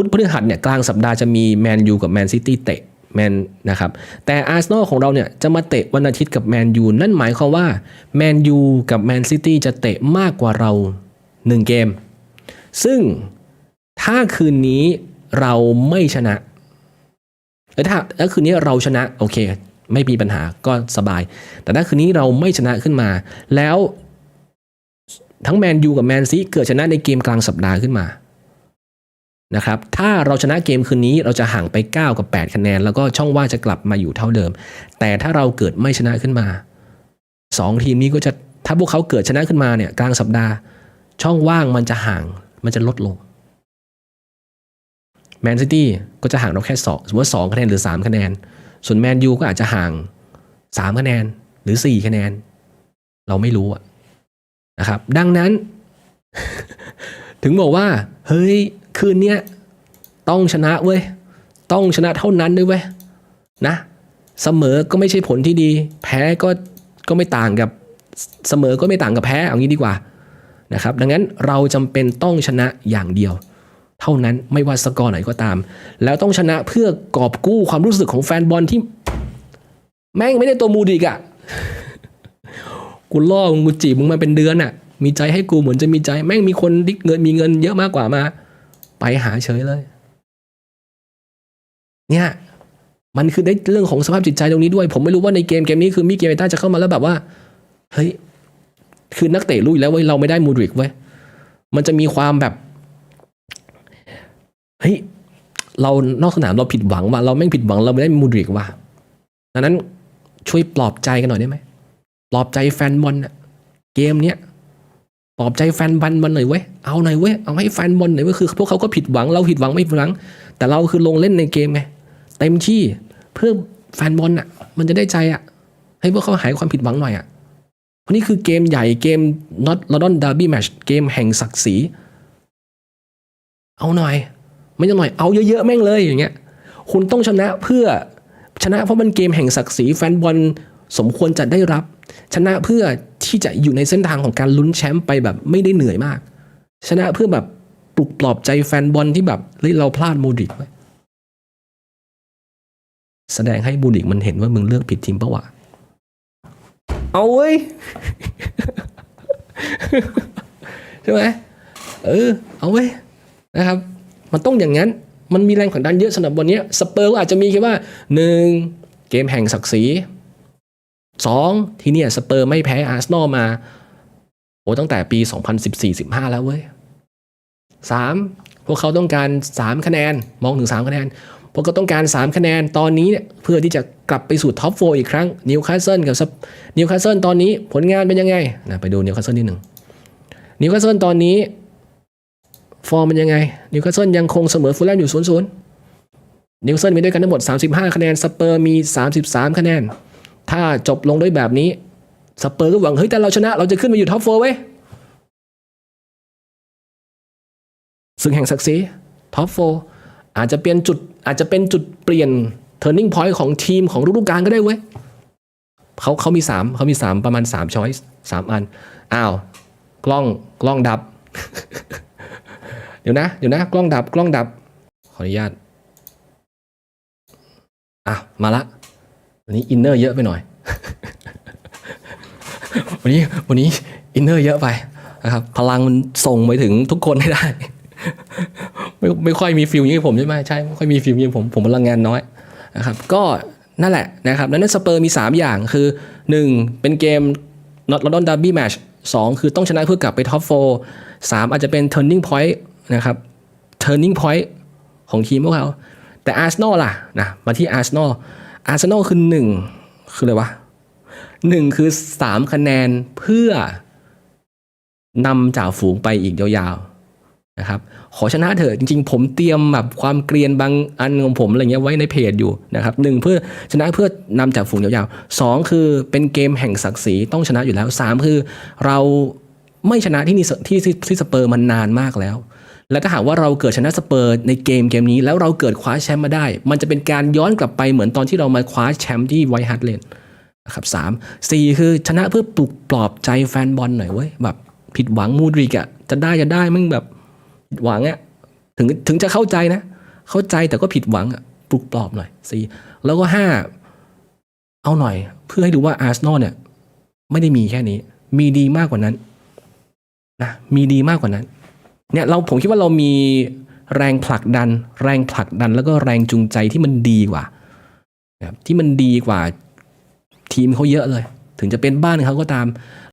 พุธพฤหัสเนี่ยกลางสัปดาห์จะมีแมนยูกับแมนซิตี้เตะแมนนะครับแต่อาร์เซนอลของเราเนี่ยจะมาเตะวันอาทิตย์กับแมนยูนั่นหมายความว่าแมนยูกับแมนซิตี้จะเตะมากกว่าเรา 1 เกม ซึ่งถ้าคืนนี้เราไม่ชนะแล้วถ้าถ้าคืนนี้เราชนะโอเค ไม่มีปัญหาก็สบาย แต่ถ้าคืนนี้เราไม่ชนะขึ้นมา แล้วทั้งแมนยูกับแมนซีเกิดชนะในเกมกลางสัปดาห์ขึ้นมา นะครับถ้าเราชนะเกมคืนนี้เราจะห่างไป 9 กับ 8 คะแนน แล้วก็ช่องว่างจะกลับมาอยู่เท่าเดิม แต่ถ้าเราเกิดไม่ชนะขึ้นมา 2 ทีมนี้ก็จะถ้าพวกเขาเกิดชนะขึ้นมาเนี่ยกลางสัปดาห์ ช่องว่างมันจะห่างมันจะลดลงแมนซิตี้ก็จะห่างเราแค่สองสมมติว่าสองคะแนนหรือ 3 คะแนน ส่วนแมนยูก็อาจจะห่าง 3 คะแนนหรือ 4 คะแนน เราไม่รู้อะนะครับ ดังนั้น ถึงบอกว่า เฮ้ย คืนเนี้ยต้องชนะเว้ย ต้องชนะเท่านั้นด้วยเว้ยนะ เสมอก็ไม่ใช่ผลที่ดี แพ้ก็ก็ไม่ต่างกับเสมอก็ไม่ต่างกับแพ้เอางี้ดีกว่านะครับ ดังนั้นเราจำเป็นต้องชนะอย่างเดียว เท่านั้นไม่ว่าสกอร์ไหนก็ตาม แล้วต้องชนะเพื่อกอบกู้ความรู้สึกของแฟนบอลที่ แม่งไม่ได้ตัวมูดิกอะกูล่อมึงกูจีบมึงมาเป็นเดือนอะ มีใจให้กูเหมือนจะมีใจแม่งมีคนดิเงินมีเงินเยอะมากกว่ามา ไปหาเฉยเลย เนี่ยมันคือได้เรื่องของสภาพจิตใจตรงนี้ด้วย ผมไม่รู้ว่าในเกมเกมนี้คือมิเกลเอต้าจะเข้ามาแล้วแบบว่าเฮ้ยคือนักเตะรู้อยู่แล้วเว้ยเราไม่ได้มูดริกเว้ยมันจะมีความแบบเฮ้ยเรานอกสนามเราผิดหวังว่ะเราแม่งผิดหวังเราไม่ได้มูดริกว่ะดังนั้นช่วยปลอบใจกันหน่อยได้ไหมปลอบใจแฟนบอลเกมเนี้ย ปลอบใจแฟนบอลมันหน่อยเว้ย เอาหน่อยเว้ย เอาให้แฟนบอลหน่อยเว้ย คือพวกเขาก็ผิดหวัง เราผิดหวังไม่ผิดหวัง แต่เราคือลงเล่นในเกมไง เต็มที่เพื่อแฟนบอลอะ มันจะได้ใจอะ ให้พวกเขาหายความผิดหวังหน่อยอะเพราะนี่คือเกมใหญ่เกม not London Derby Match เกมแห่งศักดิ์ศรี เอาหน่อย ไม่ใช่หน่อย เอาเยอะๆแม่งเลยอย่างเงี้ย คุณต้องชนะเพื่อชนะเพราะมันเกมแห่งศักดิ์ศรีแฟนบอลสมควรจะได้รับ ชนะเพื่อ ที่จะอยู่ในเส้นทางของการลุ้นแชมป์ไปแบบไม่ได้เหนื่อยมาก ชนะเพื่อแบบปลุกปลอบใจแฟนบอลที่แบบเฮ้ยเราพลาดโมดริกไว้แสดงให้บูดิกมันเห็นว่ามึงเลือกผิดทีมปะวะ เอาเว้ย ใช่ไหมเออ เอาเว้ยนะครับ มันต้องอย่างนั้น มันมีแรงผลักดันเยอะสำหรับวันนี้สเปอร์ก็อาจจะมีแค่ว่าหนึ่งเกมแห่งศักดิ์ศรี สองที่เนี่ยสเปอร์ไม่แพ้อาร์เซนอลมาโอ้ตั้งแต่ปี 2014-15 แล้วเว้ยสามพวกเขาต้องการ 3 คะแนนมองถึง 3 คะแนน พวกเขาต้องการ 3 คะแนนตอนนี้เนี่ยเพื่อที่จะกลับไปสู่ท็อปโฟอีกครั้งนิวคาสเซิลกับนิวคาสเซิลตอนนี้ผลงานเป็นยังไงนะไปดูนิวคาสเซิลนิดหนึ่งนิวคาสเซิลตอนนี้ ฟอร์มเป็นยังไงนิวคาสเซิลยังคงเสมอฟูลแลมอยู่0ูนย์นิวคาสเซิลมีด้วยกันทั้งหมด 35 คะแนนสเปอร์มี 33 คะแนน ถ้าจบลงด้วยแบบนี้สเปอร์ก็หวังเฮ้ยแต่เราชนะเราจะขึ้นมาอยู่ท็อปโฟร์เว้ยซึ่งแห่งศักดิ์ศรีท็อปโฟร์อาจจะเป็นจุดอาจจะเป็นจุดเปลี่ยน turning point ของทีมของฤดูกาลก็ได้เว้ยเขาเขามี3เขามี3ประมาณ3 choice 3อัน อ้าว กล้องกล้องดับ เดี๋ยวนะ เดี๋ยวนะ กล้องดับ กล้องดับ ขออนุญาต อะ มาละ วันนี้อินเนอร์เยอะไปหน่อย วันนี้วันนี้อินเนอร์เยอะไปนะครับ พลังมันส่งไปถึงทุกคนให้ได้ ไม่ไม่ค่อยมีฟิลอย่างผมใช่ไหมใช่ไม่ค่อยมีฟิลอย่างผมผมพลังงานน้อยนะครับ ก็นั่นแหละนะครับแล้วนั้นสเปอร์มี 3 อย่างคือ 1 เป็นเกม not London Derby Match 2คือต้องชนะเพื่อกลับไปท็อปโฟสามอาจจะเป็น turning point นะครับ turning point ของทีมพวกเขา แต่อาร์เซนอลล่ะนะมาที่อาร์เซนอล อาร์เซนอลคือหนึ่งคืออะไรวะหนึ่งคือสามคะแนนเพื่อนำจ่าฝูงไปอีกยาวๆนะครับ ขอชนะเถอะจริงๆ ผมเตรียมแบบความเกรียนบางอันของผมอะไรเงี้ยไว้ในเพจอยู่นะครับหนึ่งเพื่อชนะเพื่อนำจ่าฝูงยาวๆสองคือเป็นเกมแห่งศักดิ์ศรีต้องชนะอยู่แล้วสามคือเราไม่ชนะที่นี่ที่ที่สเปอร์มันนานมากแล้ว และถ้าหากว่าเราเกิดชนะสเปอร์ในเกมเกมนี้ แล้วเราเกิดคว้าแชมป์มาได้ มันจะเป็นการย้อนกลับไปเหมือนตอนที่เรามาคว้าแชมป์ที่ไวท์ฮาร์ดเลนนะครับสามสี่คือชนะเพื่อปลุกปลอบใจแฟนบอลหน่อยเว้ยแบบผิดหวังมูดริกอะจะได้จะได้มึงแบบผิดหวังอะถึงถึงจะเข้าใจนะ เข้าใจแต่ก็ผิดหวังอะปลุกปลอบหน่อยสี่แล้วก็ห้าเอาหน่อย เพื่อให้ดูว่าอาร์เซนอลเนี่ย ไม่ได้มีแค่นี้ มีดีมากกว่านั้นนะมีดีมากกว่านั้น เนี่ยเราผมคิดว่าเรามีแรงผลักดัน แรงผลักดันแล้วก็แรงจูงใจที่มันดีกว่าที่มันดีกว่าทีมเขาเยอะเลย ถึงจะเป็นบ้านเขาก็ตาม